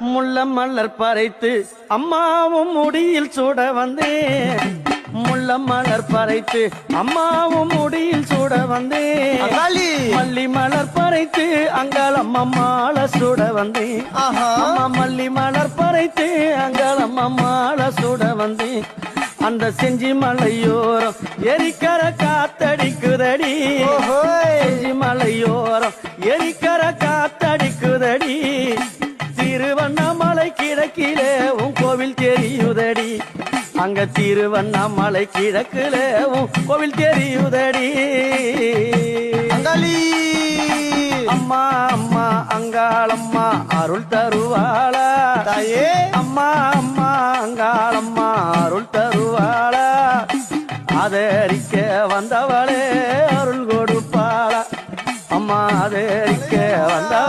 முள்ள மலர் பறைத்து அம்மாவும் முடியில் சூட வந்தேன். முள்ள மலர் பறைத்து அம்மாவும் முடியில் சூட வந்தேன். மல்லி மலர் பறைத்து அங்காளம் அம்மாள சூட வந்தேன். அம்மா மல்லி மலர் பறைத்து அங்காளம் அம்மாள சூட வந்தேன். அந்த செஞ்சி மலையோரம் எரிக்கர காத்தடிக்குதடி. செஞ்சி மலையோரம் எரிக்கர காத்தடிக்குதடி. கிழக்கிலே உன் கோவில் தெரியுதடி. அங்க திருவண்ணாமலை கிழக்கிலே உன் கோவில் தெரியுதடி. அங்காளி! அம்மா அம்மா அங்காளம்மா அருள் தருவாளா. தாயே! அம்மா அம்மா அங்காளம்மா அருள் தருவாளா. ஆதரிக்க வந்தவளே அருள் கொடுப்பாளா. அம்மா ஆதரிக்க வந்தவளே